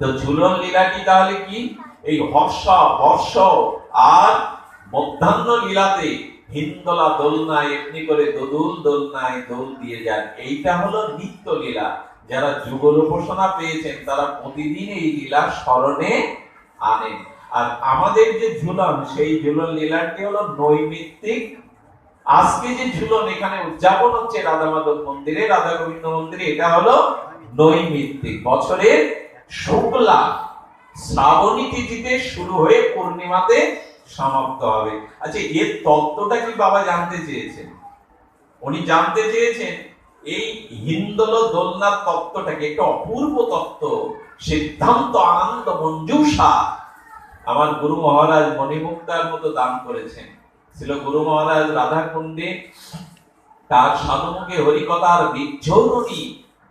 তো ঝুলন লীলাটি তাহলে কি? এই হর্ষ বর্ষ আর মধ্যাহ্ন লীলাতে হিন্দলা দোলনায় এমনি করে দোদুল দোলনায় দোল দিয়ে যান। এইটা হলো নিত্য লীলা। যারা যুগল উপাসনা পেয়েছেন, তারা প্রতিদিন এই লীলা স্মরণে আনেন। আর আমাদের যে ঝুলন, সেই ঝুলন লীলাটি হলো নৈমিত্তিক। আজকে যে ঝুলন, এখানে উদযাপন হচ্ছে রাধা মাধব মন্দিরে, রাধা গোবিন্দ মন্দিরে। এটা হলো নৈমিত্তিক। বছরের শুক্লা শ্রাবণী তিথিতে শুরু হয়ে পূর্ণিমাতে সমাপ্ত হবে। আচ্ছা এর তত্ত্বটা কি বাবা জানতে চেয়েছেন? উনি জানতে চেয়েছেন, এই হিন্দল দোলনার তত্ত্বটাকে একটা অপূর্ব তত্ত্ব, সিদ্ধান্ত আনন্দ মঞ্জুষা আমার গুরু মহারাজ মণিমুক্তার মতো দান করেছেন। ছিল গুরু মহারাজ রাধাকুণ্ডে, তার সাধুমুখে হরিকথার বিচ্ছৌরণী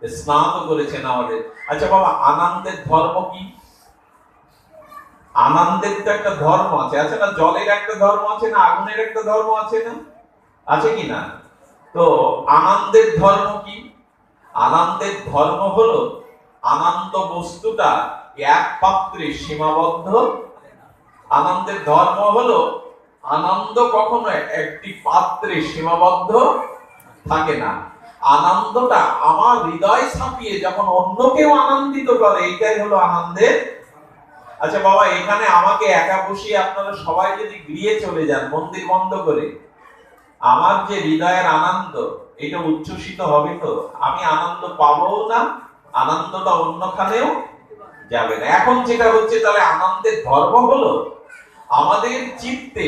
স্নাত করেছেন আমাদের। আচ্ছা বাবা, আনন্দের ধর্ম কি? আনন্দের তো একটা ধর্ম আছে। আছে না, জলের একটা ধর্ম আছে না, আগুনের একটা ধর্ম আছে না? আছে কি না? তো আনন্দের ধর্ম কি? আনন্দের ধর্ম হলো আনন্দ বস্তুটা এক পাত্রে সীমাবদ্ধ। আনন্দের ধর্ম হলো আনন্দ কখনো একটি পাত্রে সীমাবদ্ধ থাকে না। আনন্দটা আমার হৃদয় ছাপিয়ে যখন অন্য কেউ আনন্দিত করে এটাই হলো আনন্দের আচ্ছা বাবা, এখানে আমাকে একা বসিয়ে আপনারা সবাই যদি গৃহে চলে যান, মন্দির বন্ধ করে, আমার যে হৃদয়ের আনন্দ, এটা উচ্ছ্বসিত হবে তো? আমি আনন্দ পাবো না, আনন্দটা অন্যখানেও যাবে না। এখন যেটা হচ্ছে, তাহলে আনন্দের ধর্ম হলো আমাদের চিত্তে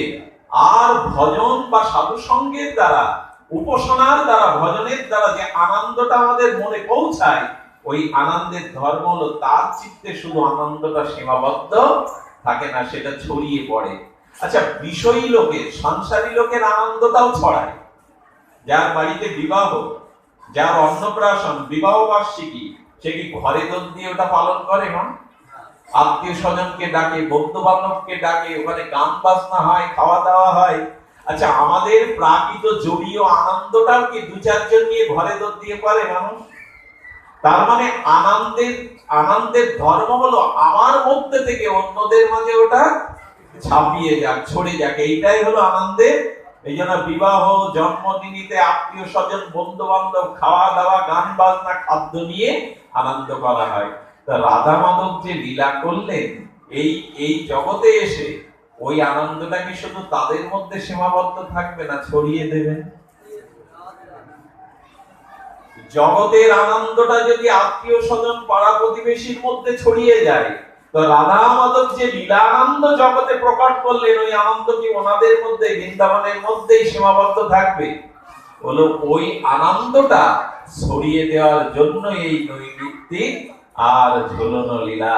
আর ভজন বা সাধু সঙ্গের দ্বারা উপাসনার দ্বারা, ভজনের দ্বারা যে আনন্দটা আমাদের মনে পৌঁছায়, ওই আনন্দের ধর্ম হলো তার চিত্তে শুধু আনন্দটা সীমাবদ্ধ থাকে না, সেটা ছড়িয়ে পড়ে। আচ্ছা বিষয়ী লোকের, সংসারী লোকের আনন্দটাও ছড়ায়। যার বাড়িতে বিবাহ, যার অন্নপ্রাশন, বিবাহ বার্ষিকী, সে কি ঘরে দোল দিয়ে ওটা পালন করে, মা? আত্মীয় স্বজনকে ডাকে বন্ধু বান্ধবকে ডাকে, ওখানে গান বাজনা হয়, খাওয়া দাওয়া হয় আচ্ছা আমাদের প্রাকৃত জড়ীয় আনন্দটাও কি দু চারজন নিয়ে ঘরে দোল দিয়ে পারে মানুষ? তার মানে আনন্দের আনন্দের ধর্ম হলো আমার মধ্যে থেকে অন্যদের মাঝে ওটা ছাপিয়ে যাক, ছড়ে যাক। এইটাই হলো আনন্দের। এই জন্য বিবাহ, জন্মদিনীতে আত্মীয় স্বজন বন্ধু বান্ধব খাওয়া দাওয়া গান বাজনা খাদ্য নিয়ে আনন্দ করা হয়। তা রাধা মাধব যে লীলা করলেন, এই এই জগতে এসে ওই আনন্দটা কি শুধু তাদের মধ্যে সীমাবদ্ধ থাকবে না ছড়িয়ে দেবেন জগতের আনন্দটা যদি আত্মীয় স্বজন পাড়া প্রতিবেশীর মধ্যে ছড়িয়ে যায়, তো রাধা মাধব যে লীলা আনন্দ জগতে প্রকট করলেন, ওই আনন্দ কি ওনাদের মধ্যে, বৃন্দাবনের মধ্যেই সীমাবদ্ধ থাকবে? হলো ওই আনন্দটা ছড়িয়ে দেওয়ার জন্য এই নৈমিত্তিক আর ঝুলন লীলা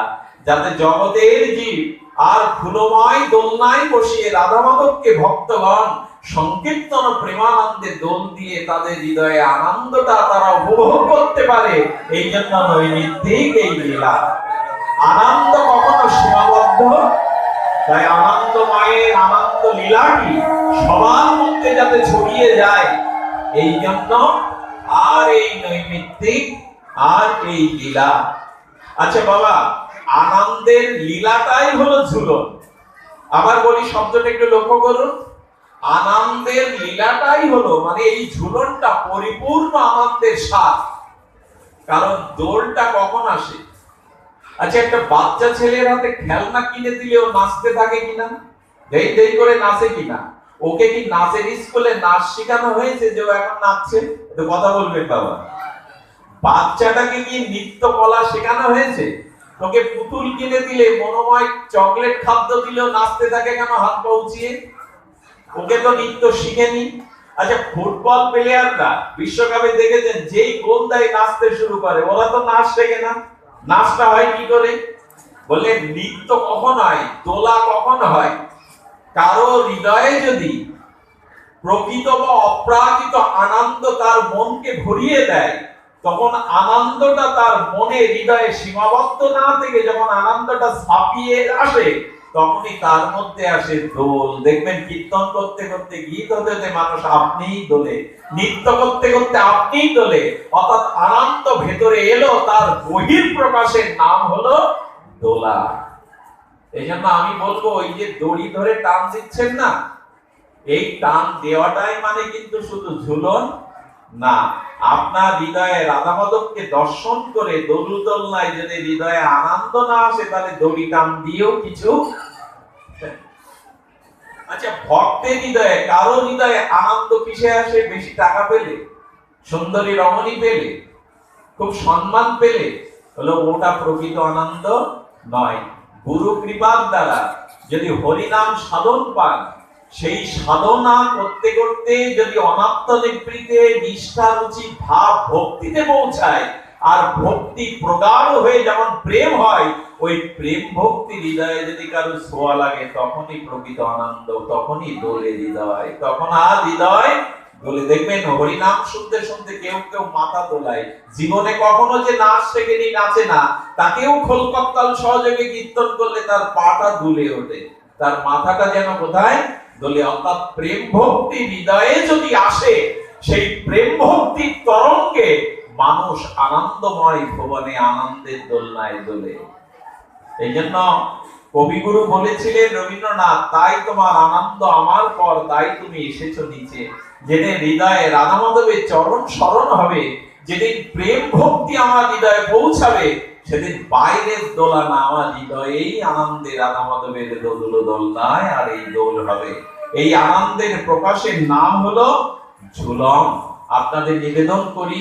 যাতে জগতের জীব আর ফুলময় দোলনায় বসিয়ে রাধা মাধবকে ভক্তগণ সংকীর্তন প্রেমানন্দে দোল দিয়ে তাদের হৃদয়ে আনন্দটা তারা উপভোগ করতে পারে, এই জন্য নৈমিত্তিক এই লীলা। আনন্দ কখনো সীমাবদ্ধ? তাই আনন্দ মায়ের আনন্দ লীলাটি সবার মধ্যে যাতে ছড়িয়ে যায়, এই জন্য আর এই নৈমিত্তিক, আর এই লীলা। আচ্ছা বাবা আনন্দের লীলাটাই হলো ঝুলন। আবার বলি শব্দটা একটু লক্ষ্য করুন। আনন্দের লীলাটাই হলো মানে এই ঝুলনটা পরিপূর্ণ আনন্দের স্বাদ। কারণ দোলটা কখন আসে? আচ্ছা একটা বাচ্চা ছেলের হাতে খেলনা কিনে দিলে ও নাচতে থাকে কিনা? দেই দেই করে নাচে কিনা? ওকে কি নাচের স্কুলে নাচ শেখানো হয়েছে যে ও এখন নাচছে? কথা বলবেন বাবা। বাচ্চাটাকে কি নৃত্য কলা শেখানো হয়েছে? তোকে পুতুল কিনে দিলে মনোময় চকলেট খাদ্য দিলেও নাচতে থাকে কেন? হাত পা উঁচিয়ে। ওকে তো নৃত্য শিখেনি। আচ্ছা ফুটবল প্লেয়াররা বিশ্বকাপে দেখেছেন, যেই গোল দেয় নাচতে শুরু করে, ওরা তো নাচ শেখে না। নাচটা হয় কি করে? বললে, নৃত্য কখন হয়? দোলা কখন হয়? কারও হৃদয়ে যদি প্রকৃত বা অপ্রাকৃত আনন্দ তার মনকে ভরিয়ে দেয় তখন আনন্দটা তার মনে হৃদয়ে সীমাবদ্ধ না থেকে যখন আনন্দটা ছাপিয়ে আসে, তখনই তার মধ্যে আসে দোল। দেখবেন, কীর্তন করতে করতে, গীত হতে হতে মানুষ আপনিই দোলে, নৃত্য করতে করতে আপনিই দোলে। অর্থাৎ আনন্দ ভেতরে এলো, তার বহির প্রকাশের নাম হলো দোলা। এই জন্য আমি বলব, ওই যে দড়ি ধরে টান দিচ্ছেন না, এই টান দেওয়াটাই মানে কিন্তু শুধু ঝুলন না, আপনার হৃদয়ে রাধা মাধবকে দর্শন করে দোলুদোলনায় যদি হৃদয়ে আনন্দ না আসে, তাহলে দড়ি টান দিয়েও কিছু আচ্ছা ভক্তের হৃদয়ে কারও হৃদয়ে আনন্দ কিসে আসে? বেশি টাকা পেলে? সুন্দরী রমণী পেলে? খুব সম্মান পেলে? হলো ওটা প্রকৃত আনন্দ নয়। গুরু কৃপার দ্বারা যদি হরিনাম সাধন পান সেই সাধনা করতে করতে যদি অনাত্ম নিবৃতে নিষ্ঠা, রুচি, ভাব, ভক্তিতে পৌঁছায়, আর ভক্তি প্রগাঢ় হয়ে যেমন প্রেম হয়, ওই প্রেম ভক্তি হৃদয়ে যদি কারও ছোঁয়া লাগে, তখনই প্রকৃত আনন্দ, তখনই দোলে হৃদয়, তখন আর হৃদয় দোলে। দেখবেন হরিনাম শুনতে শুনতে কেউ কেউ মাথা দোলায়। জীবনে কখনো যে নাচ শেখেনি, নাচে না, তাকেও খোলকত্তাল সহযোগে কীর্তন করলে তার পাটা দুলে ওঠে। তার মাথাটা যেন কোথায়? দোলে অর্থাৎ প্রেম ভক্তি হৃদয়ে যদি আসে, সেই প্রেম ভক্তির তরঙ্গে মানুষ আনন্দময় ভুবনে আনন্দের দোলনায় দোলে। এই জন্য কবিগুরু বলেছিলেন, রবীন্দ্রনাথ, তাই তোমার আনন্দ আমার পর, তাই তুমি এসেছ নিচে। যেদিন হৃদয়ে রাধা মাধবের চরণ স্মরণ হবে, যেদিন প্রেম ভক্তি আমার হৃদয়ে পৌঁছাবে সেদিন বাইরের দোলা না আমার হৃদয়েই আনন্দে রাধা মাধবের দোল দোলনায় আর এই দোল হবে। এই আনন্দের প্রকাশের নাম হলো ঝুলন। আপনাদের নিবেদন করি,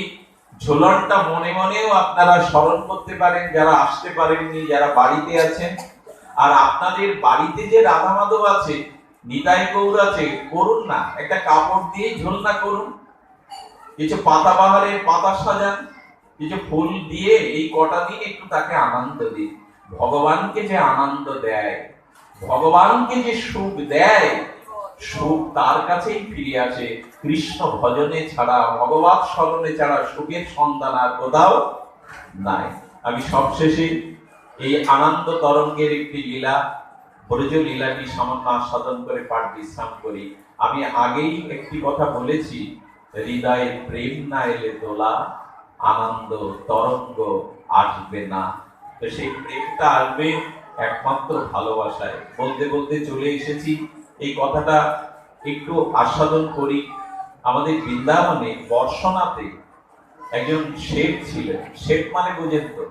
ঝুলনটা মনে মনেও আপনারা স্মরণ করতে পারেন, যারা আসতে পারেননি, যারা বাড়িতে আছেন। আর আপনাদের বাড়িতে যে রাধা মাধব আছে, নিতাই গৌর আছে, করুন না। একটা কাপড় দিয়ে ঝোলনা করুন। কিছু পাতা বাহারের পাতা সাজান। কিছু ফুল দিয়ে এই কটা দিন একটু তাকে আনন্দ দিন। ভগবানকে যে আনন্দ দেয়, ভগবানকে যে সুখ দেয়, সুখ তার কাছেই ফিরে আসে। কৃষ্ণ ভজনে ছাড়া, ভগবত স্মরণে ছাড়া সুখের সন্ধান আর কোথাও নাই। আমি সবশেষে এই আনন্দ তরঙ্গের একটি লীলা ব্রজ লীলাটি সামান্য আস্বাদন করে পাঠ বিশ্রাম করি। আমি আগেই একটি কথা বলেছি, হৃদয়ে প্রেম না এলে দোলা আনন্দ, তরঙ্গ আসবে না। তো সেই প্রেমটা আসবে একমাত্র ভালোবাসায়। বলতে বলতে চলে এসেছি। এই কথাটা একটু আস্বাদন করি। আমাদের বৃন্দাবনে বর্ষনাতে একজন শেঠ ছিলেন। শেঠ মানে বুঝেন তো?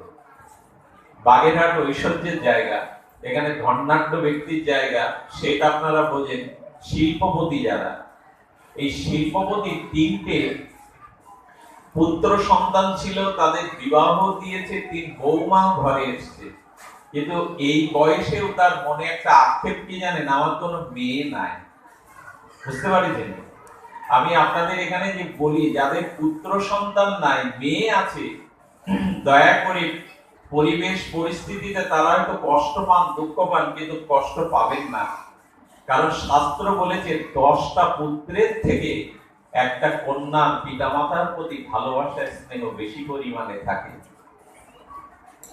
বাগেরহাট ঐশ্বর্যের জায়গা। এখানে ধন্যাঢ্য ব্যক্তির জায়গা। সেটা আপনারা বোঝেন শিল্পপতি যারা। এই শিল্পপতি তিনটে পুত্র সন্তান ছিল, তাদের বিবাহ দিয়েছে, তিন বৌমা ঘরে এসছে। কিন্তু এই বয়সেও তার মনে একটা আক্ষেপ কি জানেন? আমার কোনো মেয়ে নাই। বুঝতে পারছেন? আমি আপনাদের এখানে যে বলি, যাদের পুত্র সন্তান নাই, মেয়ে আছে, দয়া করে পরিবেশ পরিস্থিতিতে তারা হয়তো কষ্ট পান, দুঃখ পান, কিন্তু কষ্ট পাবেন না। কারণ শাস্ত্র বলেছে, দশটা পুত্রের থেকে একটা কন্যার পিতামাতার প্রতি ভালোবাসা স্নেহ বেশি পরিমাণে থাকে।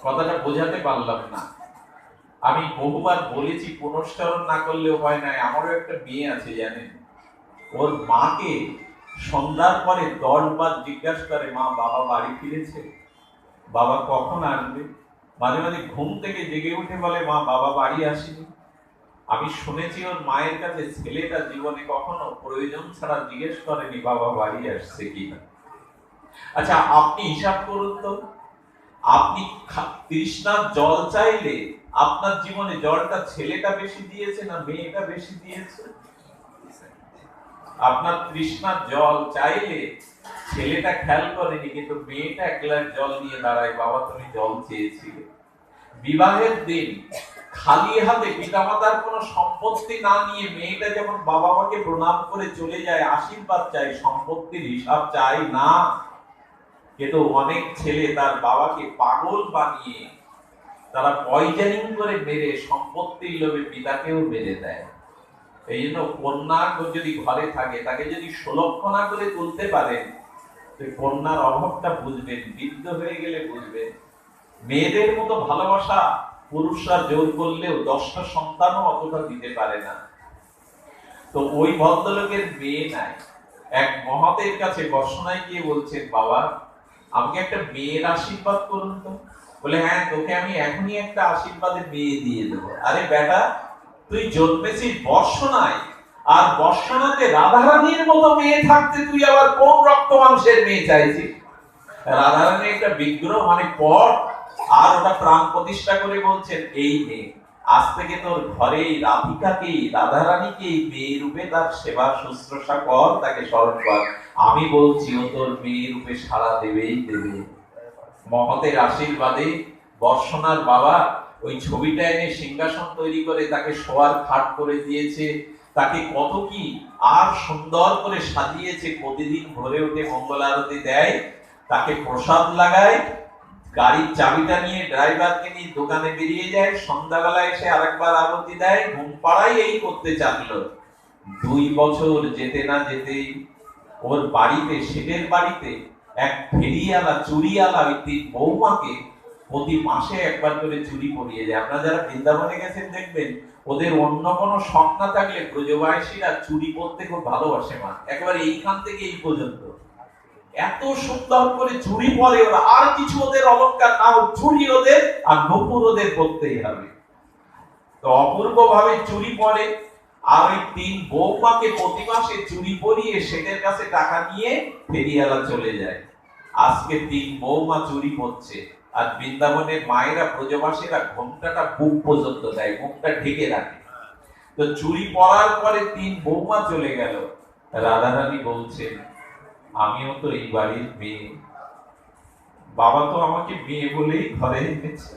কথাটা বোঝাতে পারলাম না। আমি বহুবার বলেছি পুনশ্চরণ না করলে হয় না, আমারও একটা মেয়ে আছে, জানেন। ওর মাকে সন্ধ্যার পরে দশ বার জিজ্ঞাসা করে, মা, বাবা বাড়ি ফিরেছে? বাবা কখন আসবে? মাঝে মাঝে ঘুম থেকে জেগে উঠে বলে, মা, বাবা বাড়ি আসেনি। আমি শুনেছি ওর মায়ের কাছে ছেলেটা জীবনে কখনো প্রয়োজন ছাড়া জিজ্ঞেস করেনি, বাবা, বাড়ি আসছে কিনা? আচ্ছা আপনি হিসাব করুন তো। আপনি তৃষ্ণার জল চাইলে আপনার জীবনে জলটা ছেলেটা বেশি দিয়েছে না মেয়েটা বেশি দিয়েছে? আপনার তৃষ্ণার জল চাইলে ছেলেটা খেয়াল করেনি, কিন্তু মেয়েটা এক গ্লাস জল নিয়ে দাঁড়ায়, বাবা, তুমি জল চেয়েছিলে। বিবাহের দিন খালি হাতে পিতামাতার কোনো সম্পত্তি না নিয়ে মেয়েটা যখন বাবা মাকে প্রণাম করে চলে যায়, আশীর্বাদ চাই সম্পত্তির হিসাব চাই না। কিন্তু অনেক ছেলে তার বাবাকে পাগল বানিয়ে তারা পয়জনিং করে মেরে সম্পত্তির লোভে পিতাকেও মেরে দেয়। এই জন্য কন্যা যদি ঘরে থাকে, তাকে যদি সুলক্ষণা করে তুলতে পারেন কন্যার অভাবটা বুঝবেন, বৃদ্ধ হয়ে গেলে বুঝবেন। মেয়েদের মতো ভালোবাসা পুরুষরা জোর করলেও দশটা সন্তানও অতটা দিতে পারে না। তো ওই ভদ্রলোকের মেয়ে নাই। এক মহতের কাছে বর্ষনায় গিয়ে বলছেন, বাবা, আমাকে একটা মেয়ের আশীর্বাদ করুন তো। বলে হ্যাঁ তোকে আমি এখনই একটা আশীর্বাদে বিয়ে দিয়ে দেবো। আরে বেটা, তুই জন্মেছিস বর্ষনায় আর বর্ষনাতে রাধারানীর মতো মেয়ে থাকতে তুই আবার কোন রক্ত মাংসের মেয়ে চাইছিস? রাধারানী একটা বিগ্রহ মানে পট আর ওটা প্রাণ প্রতিষ্ঠা করে বলছেন, এই মেয়ে আজ থেকে তোর ঘরে রাধিকাকে, রাধারানীকে মেয়ে রূপে তার সেবা শুশ্রূষা কর, তাকে স্মরণ কর। আমি বলছি, ও তোর মেয়ে রূপে সাড়া দেবেই দেবে। মহতের আশীর্বাদে বর্ষণার বাবা ওই ছবিটা এনে সিংহাসন তৈরি করে তাকে শোয়ার খাট করে দিয়েছে। তাকে কত কি আর সুন্দর করে সাজিয়েছে, প্রতিদিন ভরে উঠে মঙ্গল আরতি দেয়। তাকে প্রসাদ লাগায় গাড়ির চাবিটা নিয়ে ড্রাইভারকে নিয়ে দোকানে বেরিয়ে যায় সন্ধ্যাবেলা এসে আরেকবার আরতি দেয় ঘুম পাড়াই এই করতে চাকলো দুই বছর যেতে না যেতেই ওর বাড়িতে শেঠের বাড়িতে এক ফেরিয়ালা চুরিয়ালা ওই তিন বৌমাকে প্রতি মাসে একবার করে চুরি পরিয়ে যায়। আপনারা যারা বৃন্দাবনে গেছেন দেখবেন, ওদের অন্য কোনো শখ না থাকলে ব্রজবাসীরা চুরি করতে খুব ভালোবাসে মা। একেবারে এইখান থেকে এই পর্যন্ত। এত সুন্দর করে চুরি পরে ওরা আর কিছু ওদের অলংকার না হোক, চুরি ওদের আর নপুর ওদের করতেই হবে। তো অপূর্ব ভাবে চুরি পরে আর ওই তিন বৌমাকে প্রতি মাসে চুরি পরিয়ে সেদের কাছে টাকা নিয়ে ফেরিয়ালা চলে যায়। আজকে তিন বৌমা চুরি করছে আর বৃন্দাবনের মায়েরা ব্রজবাসীরা ঘোমটাটা বুক পর্যন্ত দেয় মুখটা ঢেকে রাখে। তো চুরি পরার পরে তিন বৌমা চলে গেল। রাধারানী বলছেন আমিও তো এই বাড়ির মেয়ে। বাবা তো আমাকে মেয়ে বলেই ঘরে এনেছে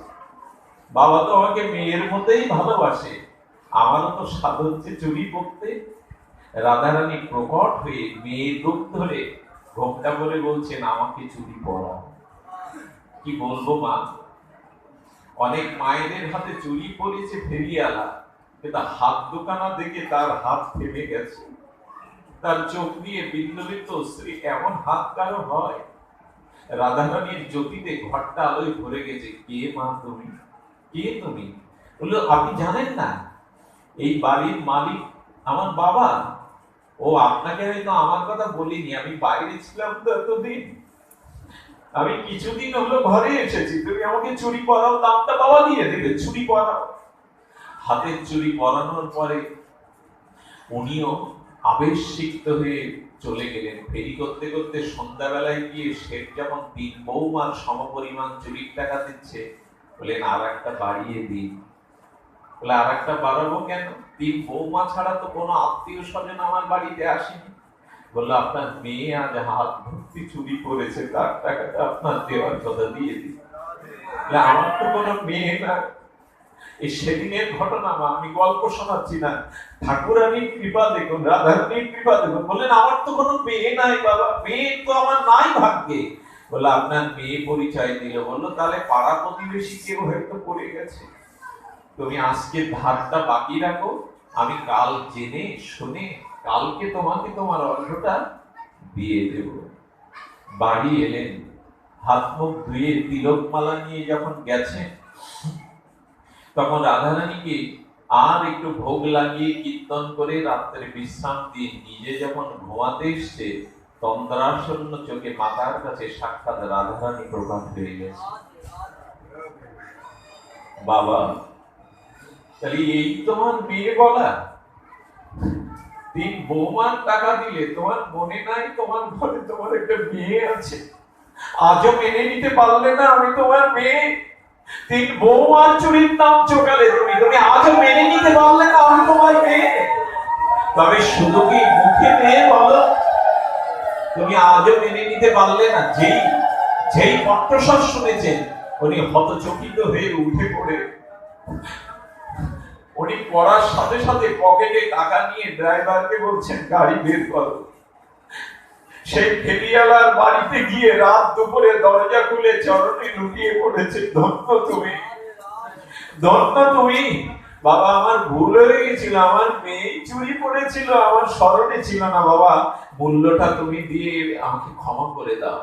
বাবা তো আমাকে মেয়ের মধ্যেই ভালোবাসে। আমারও তো স্বাদ হচ্ছে চুরি করতে। রাধারানী প্রকট হয়ে মেয়ের রূপ ধরে ঘোমটা করে বলছেন, আমাকে চুরি পড়াও কি বলব মা? অনেক মায়েদের হাতে চুরি পড়েছে ফেরিয়ালা কিন্তু হাত দোকানা দেখে তার হাত থেমে গেছে। তার চোখ দিয়ে বিন্দু বিন্দু স্ত্রী এমন হাত কারও হয়? রাধারানীর জ্যোতিতে ঘরটা আলোয় ভরে গেছে। কে মা তুমি? কে তুমি? বলল, আপনি জানেন না? এই বাড়ির মালিক আমার বাবা। ও, আপনাকে হয়তো আমার কথা বলিনি, আমি বাইরে ছিলাম তো এতদিন। আমি কিছুদিন হলো ঘরে এসেছি। তুমি আমাকে চুরি পরাও দামটা বাবা দিয়ে দেবে, চুরি পরাও হাতের চুরি পরানোর পরে উনিও আবেশিক্ত হয়ে চলে গেলেন। ফেরি করতে করতে সন্ধ্যাবেলায় গিয়ে শেখ যখন তিন বৌমার সমপরিমাণ চুরির টাকা দিচ্ছে বলেন আর একটা বাড়িয়ে দিন। বলে আর একটা বাড়াবো কেন? তিন বৌমা ছাড়া তো কোনো আত্মীয় স্বজন আমার বাড়িতে আসেনি। বলল, আপনার মেয়ে আজ হাত ভর্তি চুরি করেছে, তার টাকাটা আপনার দেওয়ার কথা দিয়ে দিন। আমার তো কোনো মেয়ে না এই সেদিনের ঘটনা আমি গল্প শোনাচ্ছি না। ঠাকুরানীর কৃপা দেখুন রাধারানীর কৃপা দেখুন। বললেন, আমার তো কোনো মেয়ে নাই বাবা, মেয়ে তো আমার নাই ভাগ্যে। বলে আপনার মেয়ে পরিচয় দিল। বলল, তাহলে পাড়া প্রতিবেশী কেউ হয়তো পড়ে গেছে। তুমি আজকে ধারটা বাকি রাখো, আমি কাল জেনে, শুনে, কালকে তোমাকে তোমার অর্ঘটা দিয়ে দেব। বাড়ি এলেন, হাত মুখ ধুয়ে তিলক মালা নিয়ে যখন গেছেন তখন রাধারানীকে আর একটু ভোগ লাগিয়ে কীর্তন করে রাত্রে বিশ্রাম দিয়ে নিজে যখন ঘুমাতে এসছে, তন্দ্রাসন্ন চোখে মাতার কাছে সাক্ষাৎ রাধারানী প্রকাশ হয়ে গেছে। বাবা, তাহলে এই তোমার মেয়ে বলা? তিন বৌমার টাকা দিলে তোমার মনে নাই তোমার ঘরে তোমার একটা মেয়ে আছে? আজও মেনে নিতে পারলে না আমি তোমার মেয়ে? তিন বৌমার চুরির নাম চোকালে তুমি। তুমি আজও মেনে নিতে পারলে না আমি তোমার মেয়ে তবে শুধু কি মুখে মেয়ে বলো? তুমি আজও মেনে নিতে পারলে না। যেই যেই কণ্ঠস্বর শুনেছেন উনি হতচকিত হয়ে উঠে পড়ে। উনি পড়ার সাথে সাথে পকেটে টাকা নিয়ে ড্রাইভারকে বলছেন, গাড়ি বের করো। সেই ফেরিয়ালার বাড়িতে গিয়ে রাত দুপুরে দরজা খুলে চরণে লুটিয়ে পড়েছে, ধন্য তুমি ধন্য তুমি। বাবা, আমার ভুল হয়ে গেছিল, আমার মেয়ে চুরি পড়েছিল আমার স্মরণে ছিল না, বাবা। মূল্যটা তুমি দিয়ে আমাকে ক্ষমা করে দাও।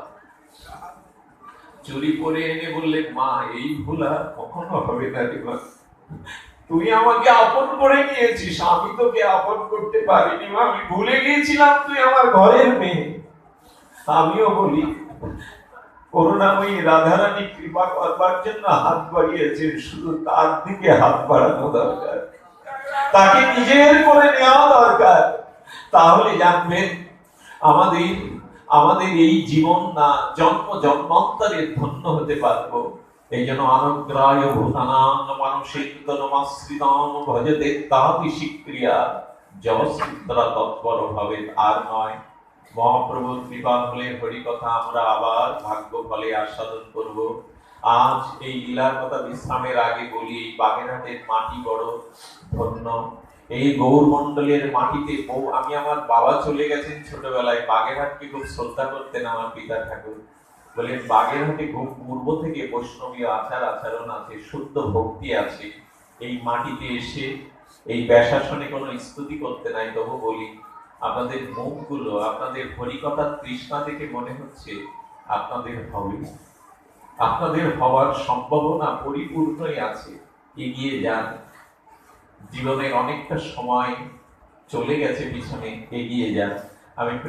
চুরি করে এনে বললেন মা, এই ভুল কখনো হবে না মা। তুই আমাকে আপন করে নিয়েছিস, আমি তোকে আপন করতে পারিনি মা। আমি ভুলে গিয়েছিলাম তুই আমার ঘরের মেয়ে। আমিও বলি, করুণাময়ী রাধারানী কৃপা করবার জন্য হাত বাড়িয়েছেন, শুধু তার দিকে হাত বাড়ানো দরকার। তাকে নিজের করে নেওয়া দরকার। তাহলে জানবেন, আমাদের আমাদের এই জীবন না, জন্ম জন্মান্তরে ধন্য হতে পারব। এই জন্য অনুগ্রায় ভূতানাং মানসিকতনমাশ্রিতাং ভজতে তাপি শিক্রিয়া। জবস্মিত্রা তৎপর ভাবে আর নয়। মহাপ্রভুর কৃপা হলে হরি কথা আমরা আবার ভাগ্য ফলে আস্বাদন করব। আজ এই লীলার কথা বিশ্রামের আগে বলি, এই বাগেরহাটের মাটি বড় ধন্য। এই গৌর মন্ডলের মাটিতে বউ, আমি আমার বাবা চলে গেছেন ছোটবেলায়, বাগেরহাটকে খুব শ্রদ্ধা করতেন আমার পিতা ঠাকুর। বলেন, বাগেরহাটে খুব পূর্ব থেকে বৈষ্ণবীয় আচার আচরণ আছে, শুদ্ধ ভক্তি আছে। এই মাটিতে এসে, এই ব্যাসাসনে কোনো স্তুতি করতে নাই, তবু বলি আপনাদের মুখগুলো আপনাদের হরিকথার তৃষ্ণা দেখে মনে হচ্ছে আপনাদের হবে। আপনাদের হওয়ার সম্ভাবনা পরিপূর্ণই আছে। এগিয়ে যান। জীবনের অনেকটা সময় চলে গেছে পিছনে। এগিয়ে যান। আমি